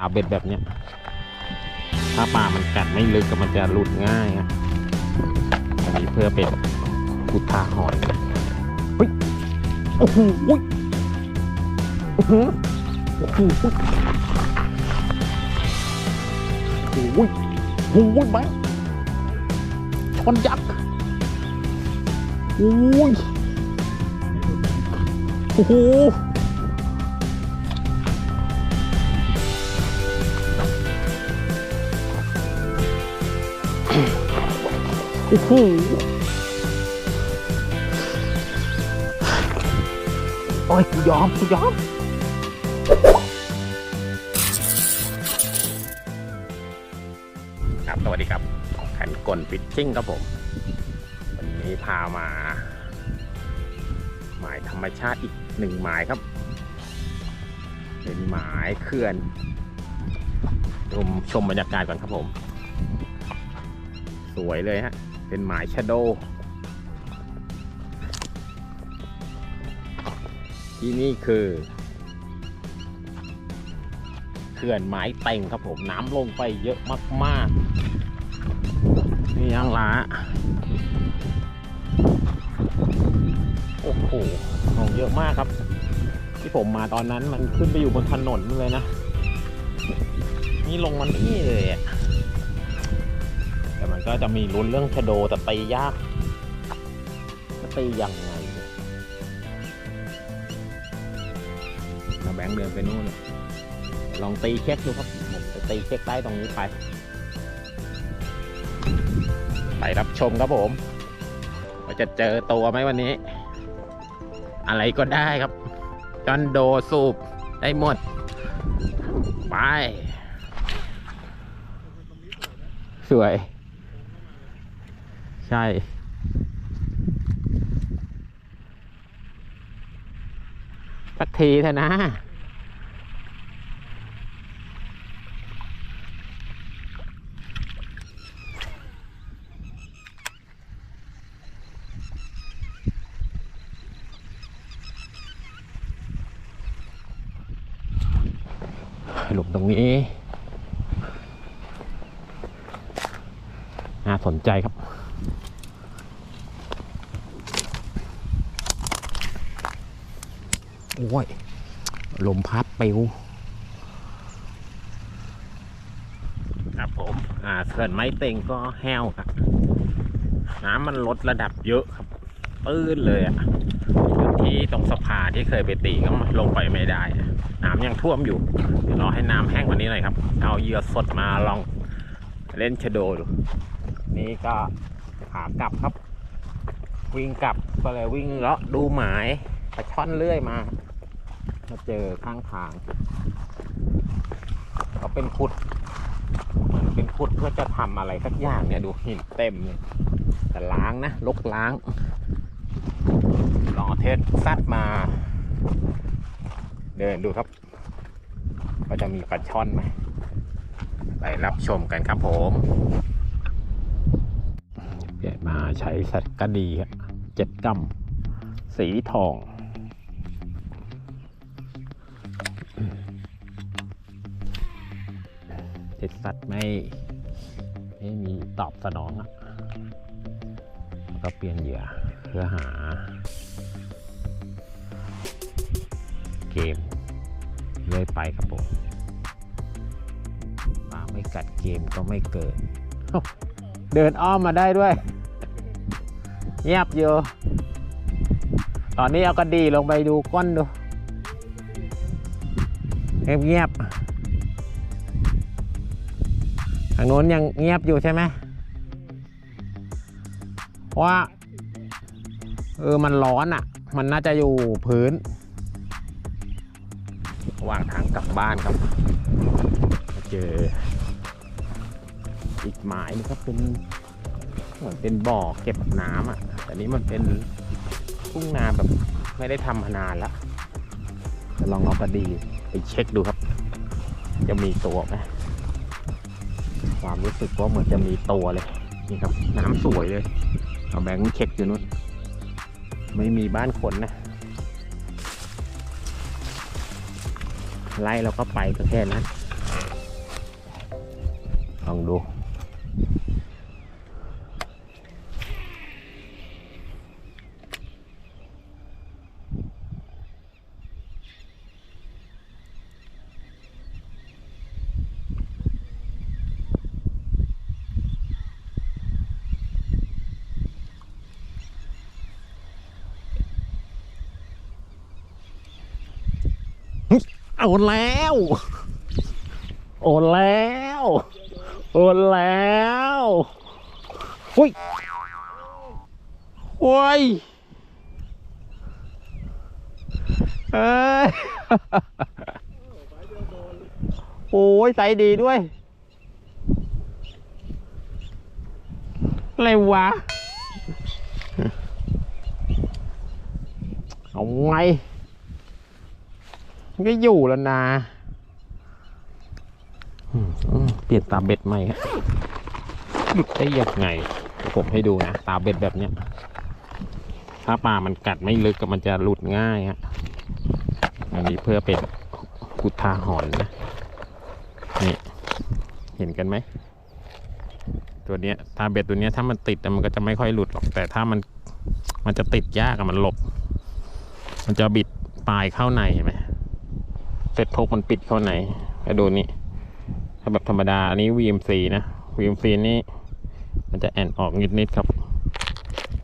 ตาเบ็ดแบบเนี้ย ถ้าปลามันกัดไม่ลึกก็มันจะหลุดง่ายอะอันนี้เพื่อเป็นกุทาหอนเฮ้ยโอ้โหอุ๊ยโอ้โหโอ้โหโอ้โหโอ้โหไหมชอนยักษ์โอ้ยโอ้โห โอ้โหโอ้ยกูยอมกูยอมครับสวัสดีครับแขนกลฟิชชิ่งครับผม วันนี้พามา หมายธรรมชาติอีกหนึ่งหมายครับ เป็นหมายเขื่อนชมชมบรรยากาศก่อนครับผม สวยเลยฮะ เป็นหมายชะโด ที่นี่คือ เขื่อนไม้เต็งครับผมน้ำลงไปเยอะมาก ๆ นี่ยังละโอ้โหลงเยอะมากครับ ที่ผมมาตอนนั้นมันขึ้นไปอยู่บนถนนเลยนะ นี่ลงมันนี่เลยอะแต่มัน ก็จะมีลุ้นเรื่องชะโดแต่ตียากจะตียังไงนี่ยนาแบงค์เดินไปนู่นเลยลองตีเช็คดูครับผมจะตีเช็คได้ตรงนี้ไป ไปรับชมครับผมว่าจะเจอตัวไหมวันนี้ อะไรก็ได้ครับจอนโดสูบได้หมด ไป สวย ใช่ สักทีเถอะนะหลุมตรงนี้น่าสนใจครับ โอ้ย ลมพัดปิวครับผม อ่าเขื่อนไม้เต็งก็แห้วครับน้ำมันลดระดับเยอะครับตื้นเลยอะที่ตรงสะพานที่เคยไปตีก็ลงไปไม่ได้ น้ำยังท่วมอยู่เดี๋ยวรอให้น้ำแห้งกว่านี้หน่อยครับ เอาเหยื่อสดมาลองเล่นชะโดดูนี่ก็ขากลับครับ วิ่งกลับก็เลยวิ่งเลาะดูหมายปลาช่อนเรื่อยมา มาเจอข้างทางก็เป็นขุดเหมือนเป็นขุดเพื่อจะทำอะไรสักอย่างเนี่ยดูหินเต็มเลยแต่ล้างนะลกล้างลองเทสซัดมา เดินดูครับว่าจะมีปลาช่อนไหมไปรับชมกันครับผมเปลี่ยนมาใช้สัตว์กระดีครับเจ็ดกำสีทอง เจ็ดสัตว์ไม่ไม่มีตอบสนองอะแล้วก็เปลี่ยนเหยื่อเพื่อหา เกมเรื่อยไปครับผมปลาไม่กัดเกมก็ไม่เกิด เดินอ้อมมาได้ด้วย เงียบอยู่ ตอนนี้เอากระดีลงไปดูก้นดู เงียบเงียบ ทางโน้นยังเงียบอยู่ใช่ไหมเพราะว่า เออ มันร้อนอะ มันน่าจะอยู่พื้นระหว่างทางกลับบ้านครับ เจอ อีกหมายนึงครับเป็นเหมือนเป็นบ่อเก็บน้ำอะ แต่นี้มันเป็นทุ่งนาแบบไม่ได้ทำมานานแล้วจะลองเอากระดีไปเช็คดูครับ จะมีตัวไหม ความรู้สึกว่าเหมือนจะมีตัวเลย นี่ครับ น้ำสวยเลย เอาแบงค์เช็คอยู่นู้นไม่มีบ้านคนนะ ไล่เราก็ไปก็แค่นั้น องดู โอนแล้ว โอนแล้ว โอนแล้วหุ้ยโอ้ยเอ้ย โอ้ยใจดีด้วย อะไรวะ เอาไง มันก็อยู่แล้วนะเปลี่ยนตาเบ็ดใหม่ฮะหลุดได้ยังไง ผมให้ดูนะ ตาเบ็ดแบบเนี้ย ถ้าปลามันกัดไม่ลึกก็มันจะหลุดง่ายฮะอันนี้เพื่อเป็นกุทาหอนนะ นี่ เห็นกันไหม ตัวเนี้ยตาเบ็ดตัวเนี้ยถ้ามันติดมันก็จะไม่ค่อยหลุดหรอก แต่ถ้ามันมันจะติดยากอะมันหลบ มันจะบิดปลายเข้าในเห็นไหม เสร็จพกมันปิดเข้าในไปดูนี่ถ้าแบบธรรมดา อันนี้ VMC นะ VMC นี่มันจะแอนออกนิดๆครับ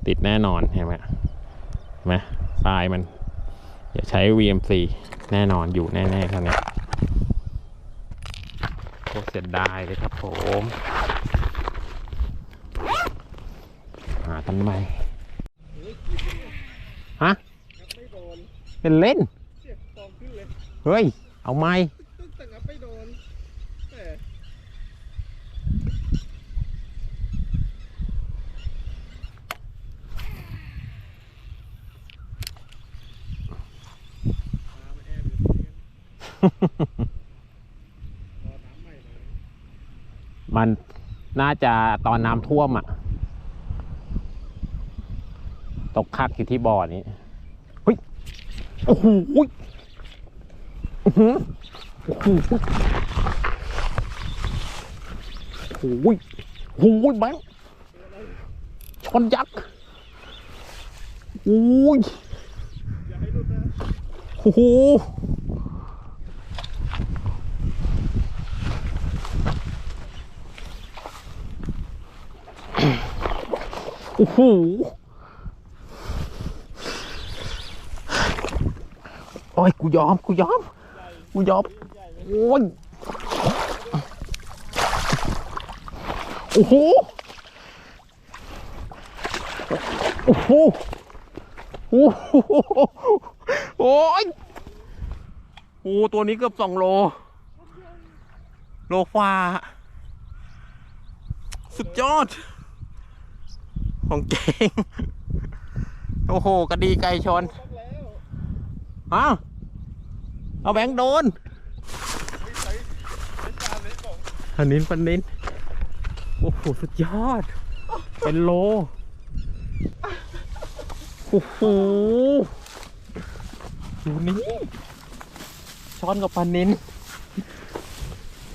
ติดแน่นอนเห็นไหมเห็นไหมปลายมันอย่าใช้ VMC แน่นอนอยู่แน่ๆครับเนี่ยโคตรเสียดายเลยครับผมหากันใหม่ฮะเป็นเล่น เฮ้ย เอาไหมตึ๊กแต่งับไม่โดนแต่มามาแอบอยู่ตรงนี้กันรอน้ำใหม่เลยมันน่าจะตอนน้ำท่วมอะ ตกคักอยู่ที่บ่อนี้เฮ้ย โอ้โหยอื้อหือ โอ้โหโอ้ยโอ้ยแบงค์ชนยักษ์โอ้ยโอ้โหโอ้โหโอ้ยกูยอม กูยอม กูยอมโอ้ยโอ้โหโอ้โหโอ้โหโอ้ยโอ้ตัวนี้เกือบสองโล โลฟ้า สุดยอด ของเก่ง โอ้โห กระดีไก่ชนต้องแล้วฮะ เอาแบงค์โดนไม่ใช้ไม่จานเลยบอกพันนินพันนินโอ้โห สุดยอด เป็นโล โอ้โห ดูนี่ ช้อนกับพันนิน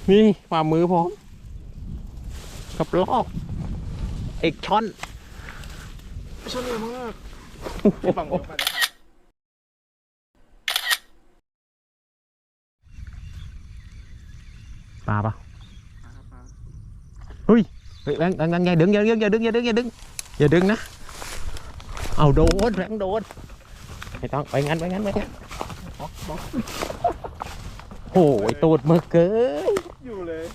นี่ฝ่ามือผมกับลอกเอกช้อนชนเยอะมากโอ้โหฝั่งผม ปแล้วปลาปะเฮ้ยเฮ้ยแบงค์แบงค์แบงค์อย่าดึงอย่าดึงอย่าดึงอย่าดึงอย่าดึงอย่าดึงนะ เอาโดนแบงค์โดนไม่ต้องไปงั้นไปงั้นไปงั้นโอ้ยตูดมือเกยอยู่เลย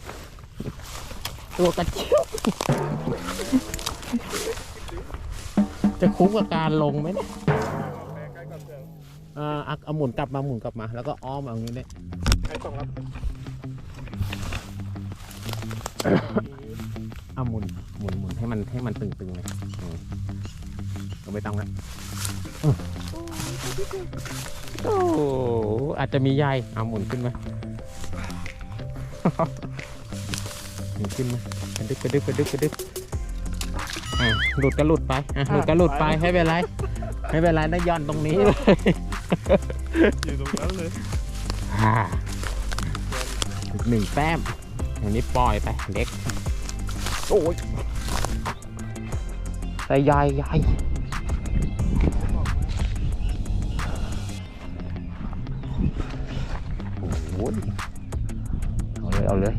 ตัวกระเจี๊ยบจะคุ้มกับการลงไหมเนี่ยแม่ใกล้ก่อนเจออ่าเอาเอาหมุนกลับมาหมุนกลับมา แล้วก็อ้อมเอาอย่างนี้เนี่ยใครส่งรับ เอาหมุนหมุนหมุนให้มันให้มันตึงๆเลยอืมก็ไม่ต้องละอืมโอ้โหอาจจะมีใยเอาหมุนขึ้นมาหมุนขึ้นมากระดึบกระดึบกระดึบกระดึบอะหลุดก็หลุดไปอะหลุดก็หลุดไปไม่เป็นไรไม่เป็นไรนะย้อนตรงนี้เลยอยู่ตรงนั้นเลยอ่าอีกหนึ่งแต้ม อันนี้ปล่อยไปเล็ก โอ้ยใส่ใหญ่ใหญ่โอ้ยเอาเลย เอาเลย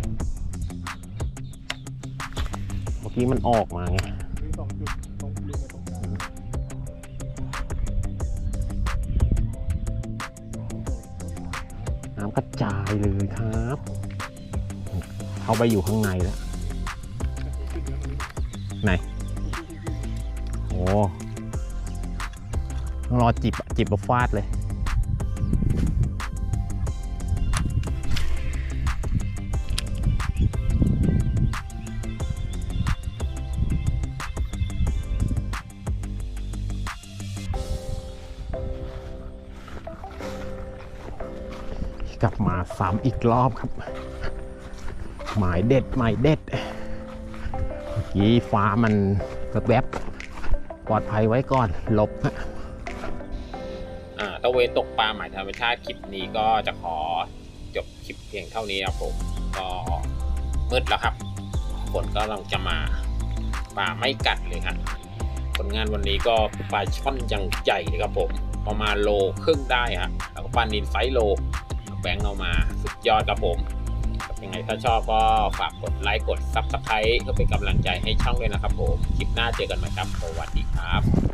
เมื่อกี้มันออกมาไงมีสองจุดตรงยืนกับตรงกลางน้ำกระจายเลยครับ เข้าไปอยู่ข้างในแล้ว ไหน โอ้ต้องรอจิบจิบมาฟาดเลย กลับมาซ้ำอีกรอบครับ หมายเด็ดหมายเด็ดเมื่อกี้ฟ้ามันแวบปลอดภัยไว้ก่อนหลบฮะอ่าตะเวนตกปลาหมายธรรมชาติคลิปนี้ก็จะขอจบคลิปเพียงเท่านี้ครับผมก็มืดแล้วครับฝนก็กำลังจะมาปลาไม่กัดเลยครับผลงานวันนี้ก็ปลาช่อนยังใหญ่เลยครับผมประมาณโลครึ่งได้ฮะแล้วก็ปลานินไซส์โลแบงค์เอามาสุดยอดครับผม ยังไงถ้าชอบก็ฝากกดไลค์กด Subscribe เพื่อเป็นกำลังใจให้ช่องด้วยนะครับผม คลิปหน้าเจอกันใหม่ครับ สวัสดีครับ